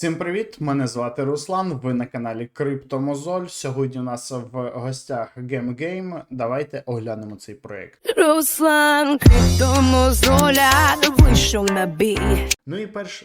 Всім привіт! Мене звати Руслан. Ви на каналі Криптомозоль. Сьогодні у нас в гостях GameGame. Давайте оглянемо цей проект. Руслан Криптомозоля вийшов на бій. Ну і перш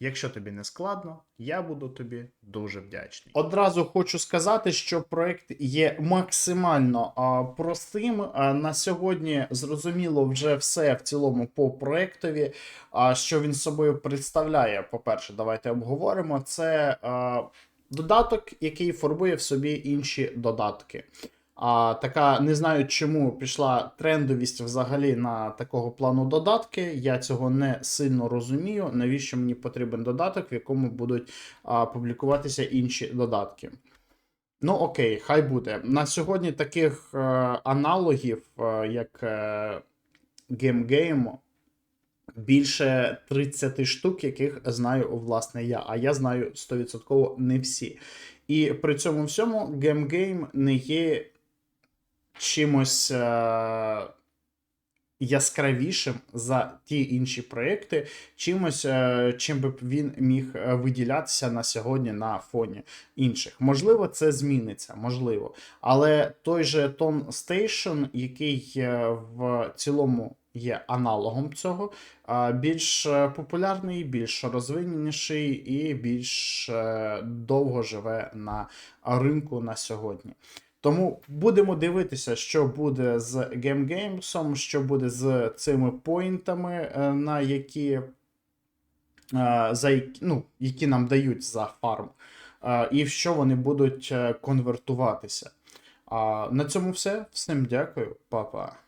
Якщо тобі не складно, я буду тобі дуже вдячний. Одразу хочу сказати, що проект є максимально а, простим. А, на сьогодні зрозуміло вже все в цілому по проектові. А що він собою представляє? По-перше, давайте обговоримо. Це а, додаток, який формує в собі інші додатки. А така не знаю, чому пішла трендовість взагалі на такого плану додатки. Я цього не сильно розумію. Навіщо мені потрібен додаток, в якому будуть а, публікуватися інші додатки? Ну, окей, хай буде. На сьогодні таких е, аналогів, е, як е, GameGame, більше 30 штук, яких знаю власне я. А я знаю 100% не всі. І при цьому всьому GameGame не є чимось е, яскравішим за ті інші проекти, чимось, е, чим би він міг е, виділятися на сьогодні на фоні інших. Можливо, це зміниться, можливо. Але той же Tone Station, який е, в цілому є аналогом цього, більш е, популярний, більш розвиненіший і більш довго живе на ринку на сьогодні. Тому будемо дивитися, що буде з GameGamesом, що буде з цими поінтами, е, на які, е, за які, ну, які нам дають за фарм, е, і в що вони будуть конвертуватися. На цьому все. Всім дякую, па-па.